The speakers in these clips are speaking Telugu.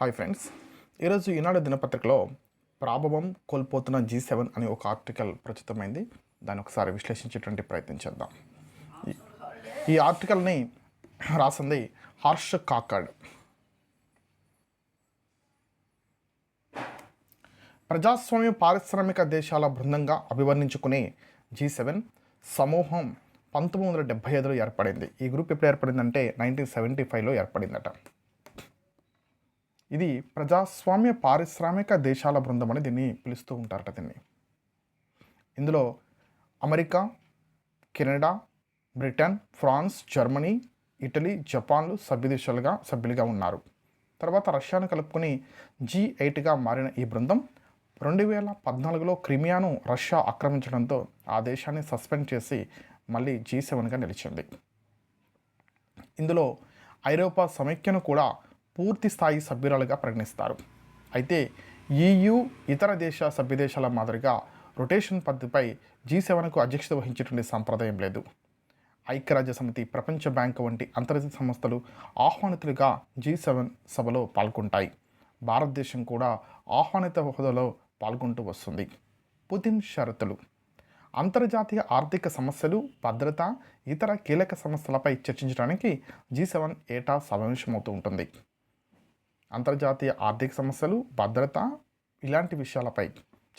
హాయ్ ఫ్రెండ్స్ ఈరోజు ఈనాడు దినపత్రికలో ప్రాభవం కోల్పోతున్న జీ సెవెన్ అనే ఒక ఆర్టికల్ ప్రచురితమైంది. దాన్ని ఒకసారి విశ్లేషించేటువంటి ప్రయత్నం చేద్దాం. ఈ- ఆర్టికల్ని రాసింది హర్ష్ కాకడ్. ప్రజాస్వామ్య పారిశ్రామిక దేశాల బృందంగా అభివర్ణించుకునే జీ సెవెన్ సమూహం పంతొమ్మిది వందల డెబ్బై ఐదులో ఏర్పడింది. ఈ గ్రూప్ ఎప్పుడు ఏర్పడిందంటే నైన్టీన్ సెవెంటీ ఫైవ్లో ఏర్పడిందట. ఇది ప్రజాస్వామ్య పారిశ్రామిక దేశాల బృందం అని దీన్ని పిలుస్తూ ఉంటారట దీన్ని. ఇందులో America Canada Britain France Germany Italy జపాన్లు సభ్యదేశాలుగా సభ్యులుగా ఉన్నారు. తర్వాత రష్యాను కలుపుకొని జీ ఎయిట్గా మారిన ఈ బృందం రెండు వేల పద్నాలుగులో క్రిమియాను రష్యా ఆక్రమించడంతో ఆ దేశాన్ని సస్పెండ్ చేసి మళ్ళీ జీ సెవెన్గా నిలిచింది. ఇందులో ఐరోపా సమైక్యను కూడా పూర్తి స్థాయి సభ్యురాలుగా పరిగణిస్తారు. అయితే ఈయు ఇతర దేశ సభ్యదేశాల మాదిరిగా రొటేషన్ పద్ధతిపై జీ సెవెన్కు అధ్యక్షత వహించేటువంటి సంప్రదాయం లేదు. ఐక్యరాజ్య సమితి ప్రపంచ బ్యాంకు వంటి అంతర్జాతీయ సంస్థలు ఆహ్వానితులుగా జీ సెవెన్ సభలో పాల్గొంటాయి. భారతదేశం కూడా ఆహ్వానిత హోదాలో పాల్గొంటూ వస్తుంది. పుతిన్ షరతులు. అంతర్జాతీయ ఆర్థిక సమస్యలు భద్రత ఇతర కీలక సమస్యలపై చర్చించడానికి జీ సెవెన్ ఏటా సమావేశమవుతూ ఉంటుంది. అంతర్జాతీయ ఆర్థిక సమస్యలు భద్రత ఇలాంటి విషయాలపై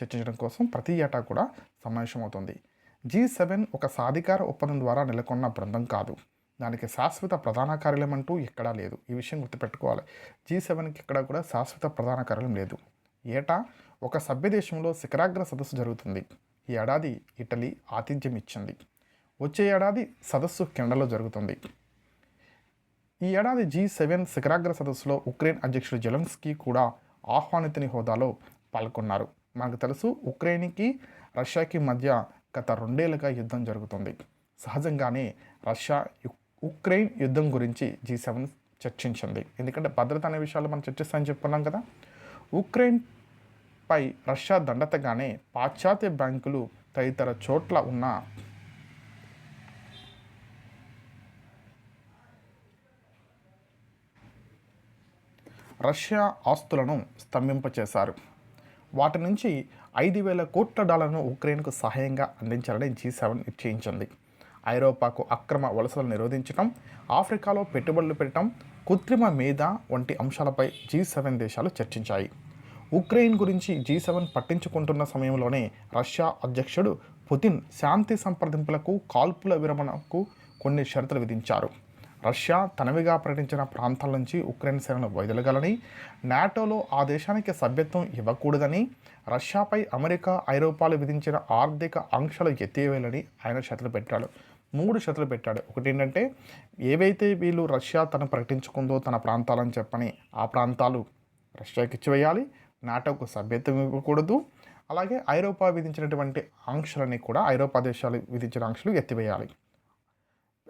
చర్చించడం కోసం ప్రతి ఏటా కూడా సమావేశమవుతుంది. జీ సెవెన్ ఒక సాధికార ఒప్పందం ద్వారా నెలకొన్న బృందం కాదు. దానికి శాశ్వత ప్రధాన కార్యాలయం అంటూ ఎక్కడా లేదు. ఈ విషయం గుర్తుపెట్టుకోవాలి. జీ సెవెన్కి ఎక్కడా కూడా శాశ్వత ప్రధాన కార్యాలయం లేదు. ఏటా ఒక సభ్యదేశంలో శిఖరాగ్ర సదస్సు జరుగుతుంది. ఈ ఏడాది ఇటలీ ఆతిథ్యం ఇచ్చింది. వచ్చే ఏడాది సదస్సు కెనడాలో జరుగుతుంది. ఈ ఏడాది జీ సెవెన్ శిఖరాగ్ర సదస్సులో ఉక్రెయిన్ అధ్యక్షుడు జెలెన్స్కీ కూడా ఆహ్వానితుని హోదాలో పాల్గొన్నారు. మనకు తెలుసు ఉక్రెయిన్కి రష్యాకి మధ్య గత రెండేళ్ళుగా యుద్ధం జరుగుతుంది. సహజంగానే రష్యా ఉక్రెయిన్ యుద్ధం గురించి జీ సెవెన్ చర్చించింది. ఎందుకంటే భద్రత అనే విషయాలు మనం చర్చిస్తామని చెప్పుకున్నాం కదా. ఉక్రెయిన్ పై రష్యా దండతగానే పాశ్చాత్య బ్యాంకులు తదితర చోట్ల ఉన్న రష్యా ఆస్తులను స్తంభింపచేశారు. వాటి నుంచి ఐదు వేల కోట్ల డాలర్ను ఉక్రెయిన్కు సహాయంగా అందించాలని జీ సెవెన్ నిశ్చయించింది. ఐరోపాకు అక్రమ వలసలను నిరోధించడం ఆఫ్రికాలో పెట్టుబడులు పెట్టడం కృత్రిమ మేధ వంటి అంశాలపై జీ సెవెన్ దేశాలు చర్చించాయి. ఉక్రెయిన్ గురించి జీ సెవెన్ పట్టించుకుంటున్న సమయంలోనే రష్యా అధ్యక్షుడు పుతిన్ శాంతి సంప్రదింపులకు కాల్పుల విరమణకు కొన్ని షరతులు విధించారు. రష్యా తనవిగా ప్రకటించిన ప్రాంతాల నుంచి ఉక్రెయిన్ సేనను వైదొలగాలని నాటోలో ఆ దేశానికి సభ్యత్వం ఇవ్వకూడదని రష్యాపై అమెరికా ఐరోపాలు విధించిన ఆర్థిక ఆంక్షలు ఎత్తివేయాలని ఆయన షతలు పెట్టాడు. మూడు షతలు పెట్టాడు. ఒకటి ఏంటంటే ఏవైతే వీళ్ళు రష్యా తను ప్రకటించుకుందో తన ప్రాంతాలని చెప్పని ఆ ప్రాంతాలు రష్యాకి ఇచ్చివేయాలి నాటోకు సభ్యత్వం ఇవ్వకూడదు. అలాగే ఐరోపా విధించినటువంటి ఆంక్షలని కూడా ఐరోపా దేశాలు విధించిన ఆంక్షలు ఎత్తివేయాలి.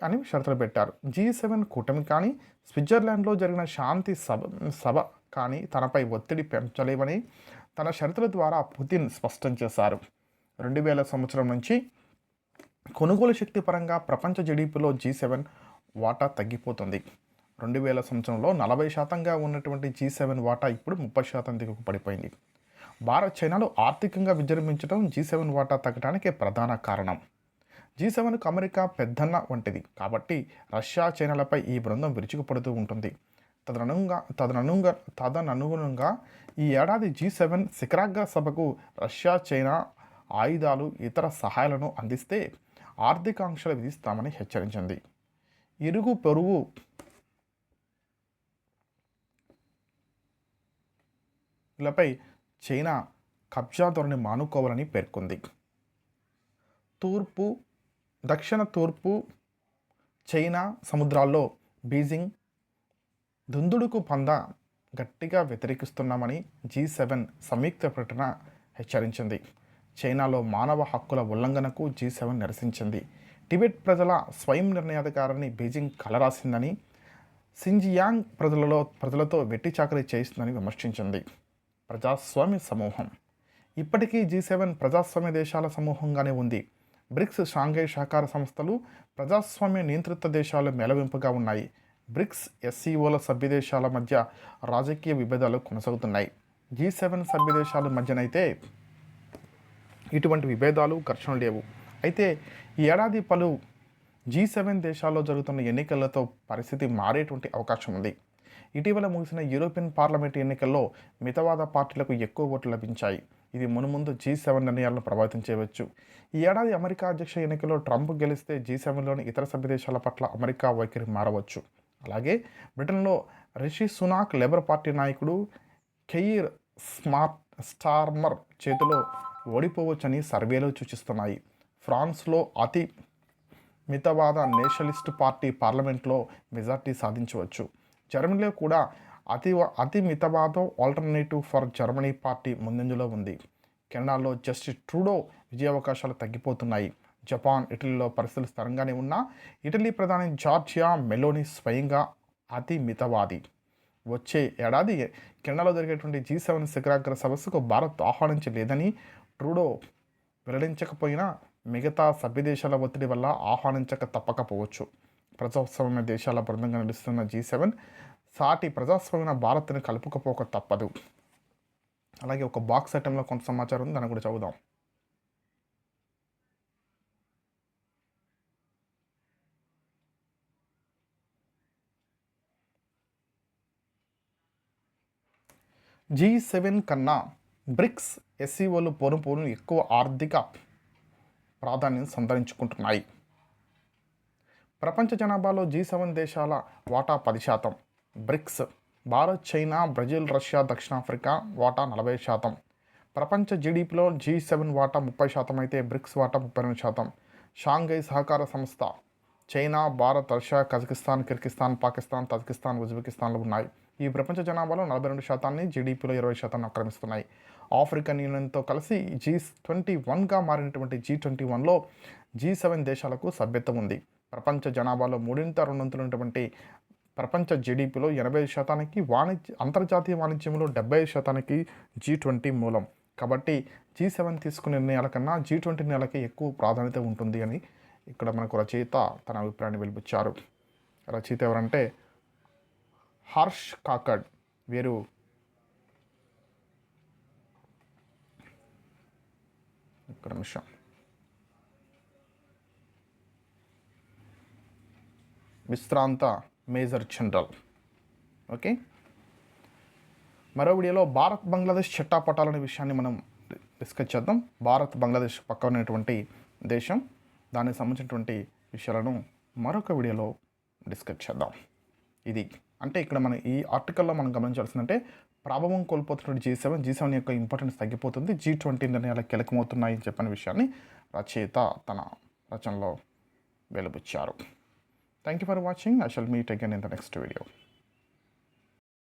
అని షరతులు పెట్టారు. జీ సెవెన్ కూటమి కానీ స్విట్జర్లాండ్లో జరిగిన శాంతి సభ సభ కానీ తనపై ఒత్తిడి పెంచలేవని తన షరతుల ద్వారా పుతిన్ స్పష్టం చేశారు. రెండు వేల సంవత్సరం నుంచి కొనుగోలు శక్తి పరంగా ప్రపంచ జీడీపీలో జీ సెవెన్ వాటా తగ్గిపోతుంది. రెండు వేల సంవత్సరంలో నలభై శాతంగా ఉన్నటువంటి జీ సెవెన్ వాటా ఇప్పుడు ముప్పై శాతం దిగుకు పడిపోయింది. భారత్ చైనాలు ఆర్థికంగా విజృంభించడం జీ సెవెన్ వాటా తగ్గడానికి ప్రధాన కారణం. జీ సెవెన్కు అమెరికా పెద్దన్న వంటిది. కాబట్టి రష్యా చైనాలపై ఈ బృందం విరుచుకుపడుతూ ఉంటుంది. తదనుగుణంగా తదనుగుణంగా తదననుగుణంగా ఈ ఏడాది జీ సెవెన్ శిఖరాగ్ర సభకు రష్యా చైనా ఆయుధాలు ఇతర సహాయాలను అందిస్తే ఆర్థిక ఆంక్షలు విధిస్తామని హెచ్చరించింది. ఇరుగు పొరుగు లపై చైనా కబ్జా ధోరణి మానుకోవాలని పేర్కొంది. తూర్పు దక్షిణ తూర్పు చైనా సముద్రాల్లో బీజింగ్ దుందుడుకు పంద గట్టిగా వ్యతిరేకిస్తున్నామని జీ సెవెన్ సంయుక్త ప్రకటన హెచ్చరించింది. చైనాలో మానవ హక్కుల ఉల్లంఘనకు జీ సెవెన్ నిరసించింది. టిబెట్ ప్రజల స్వయం నిర్ణయాధికారాన్ని బీజింగ్ కలరాసిందని సింజియాంగ్ ప్రజలలో ప్రజలతో వెట్టి చాకరీ చేయిస్తుందని విమర్శించింది. ప్రజాస్వామ్య సమూహం. ఇప్పటికీ జీ సెవెన్ ప్రజాస్వామ్య దేశాల సమూహంగానే ఉంది. బ్రిక్స్ షాంఘై సహకార సంస్థలు ప్రజాస్వామ్య నియంత్రిత దేశాలు మేలవింపుగా ఉన్నాయి. బ్రిక్స్ ఎస్సీఓల సభ్యదేశాల మధ్య రాజకీయ విభేదాలు కొనసాగుతున్నాయి. జీ సెవెన్ సభ్యదేశాల మధ్యనైతే ఇటువంటి విభేదాలు ఘర్షణలు లేవు. అయితే ఈ ఏడాది పలు జీ సెవెన్ దేశాల్లో జరుగుతున్న ఎన్నికలతో పరిస్థితి మారేటువంటి అవకాశం ఉంది. ఇటీవల ముగిసిన యూరోపియన్ పార్లమెంట్ ఎన్నికల్లో మితవాద పార్టీలకు ఎక్కువ ఓట్లు లభించాయి. ఇది మునుముందు జీ సెవెన్ నిర్ణయాలను ప్రభావితం చేయవచ్చు. ఈ ఏడాది అమెరికా అధ్యక్ష ఎన్నికల్లో ట్రంప్ గెలిస్తే జీ సెవెన్లోని ఇతర సభ్య దేశాల పట్ల అమెరికా వైఖరి మారవచ్చు. అలాగే బ్రిటన్లో రిషి సునాక్ లేబర్ పార్టీ నాయకుడు కెయిర్ స్మార్ట్ స్టార్మర్ చేతిలో ఓడిపోవచ్చని సర్వేలు సూచిస్తున్నాయి. ఫ్రాన్స్లో అతి మితవాద నేషనలిస్ట్ పార్టీ పార్లమెంట్లో మెజార్టీ సాధించవచ్చు. జర్మనీలో కూడా అతి అతి మితవాదం ఆల్టర్నేటివ్ ఫర్ జర్మనీ పార్టీ ముందంజలో ఉంది. కెనడాలో జస్టిస్ ట్రూడో విజయావకాశాలు తగ్గిపోతున్నాయి. జపాన్ ఇటలీలో పరిస్థితులు స్థిరంగానే ఉన్నా ఇటలీ ప్రధాని జార్జియా మెలోని స్వయంగా అతి మితవాది. వచ్చే ఏడాది కెనడాలో జరిగేటువంటి జీ సెవెన్ శిఖరాగ్ర సదస్సుకు భారత్ ఆహ్వానించలేదని ట్రూడో వెల్లడించకపోయినా మిగతా సభ్య దేశాల ఒత్తిడి వల్ల ఆహ్వానించక తప్పకపోవచ్చు. ప్రజాస్వామ్య దేశాల బృందంగా నడుస్తున్న జీ సెవెన్ సాటి ప్రజాస్వామ్య భారత్ని కలుపుకపోక తప్పదు. అలాగే ఒక బాక్స్ ఐటెంలో కొంత సమాచారం ఉంది దాన్ని కూడా చదువుదాం. జీ సెవెన్ కన్నా బ్రిక్స్ ఎస్సీఓలు పోను పోను ఎక్కువ ఆర్థిక ప్రాధాన్యం సంతరించుకుంటున్నాయి. ప్రపంచ జనాభాలో జీ సెవెన్ దేశాల వాటా పది శాతం. BRICS. Bharat China Brazil Russia దక్షిణాఫ్రికా వాటా నలభై శాతం. ప్రపంచ జీడిపిలో జీ సెవెన్ వాటా ముప్పై శాతం అయితే బ్రిక్స్ వాటా ముప్పై రెండు శాతం. షాంఘై సహకార సంస్థ. China Bharat Russia Kazakhstan Kyrgyzstan Pakistan Tajikistan ఉజ్బెకిస్తాన్లు ఉన్నాయి. ఈ ప్రపంచ జనాభాలో నలభై రెండు శాతాన్ని జీడిపిలో ఇరవై శాతాన్ని ఆక్రమిస్తున్నాయి. ఆఫ్రికన్ యూనియన్తో కలిసి జీ ట్వంటీ వన్గా మారినటువంటి జీ ట్వంటీ వన్లో జీ సెవెన్ దేశాలకు సభ్యత ఉంది. ప్రపంచ జనాభాలో మూడింట రెండొంతులున్నటువంటి ప్రపంచ జీడిపిలో ఎనభై శాతానికి వాణిజ్య అంతర్జాతీయ వాణిజ్యంలో డెబ్బై శాతానికి జీ ట్వంటీ మూలం. కాబట్టి జీ సెవెన్ తీసుకునే నిర్ణయాల కన్నా జీ ట్వంటీ నెలకి ఎక్కువ ప్రాధాన్యత ఉంటుంది అని ఇక్కడ మనకు రచయిత తన అభిప్రాయాన్ని వెలిపించారు రచయిత ఎవరంటే హర్ష్ కాకడ్. వీరు ఇక్కడ నిమిషం. విశ్రాంత మేజర్ జనరల్. ఓకే? మరో వీడియోలో భారత్ బంగ్లాదేశ్ చట్టాపట్టాలనే విషయాన్ని మనం డిస్కస్ చేద్దాం. భారత్ బంగ్లాదేశ్ పక్క ఉన్నటువంటి దేశం దానికి సంబంధించినటువంటి విషయాలను మరొక వీడియోలో డిస్కస్ చేద్దాం. ఇది అంటే ఇక్కడ మనం ఈ ఆర్టికల్లో మనం గమనించాల్సిందంటే ప్రభావం కోల్పోతున్నటువంటి జీ సెవెన్ జీ సెవెన్ యొక్క ఇంపార్టెన్స్ తగ్గిపోతుంది. జీ ట్వంటీ నిర్ణయాలు కీలకమవుతున్నాయని చెప్పిన విషయాన్ని రచయిత తన రచనలో వెలుబుచ్చారు. Thank you for watching. I shall meet again in the next video.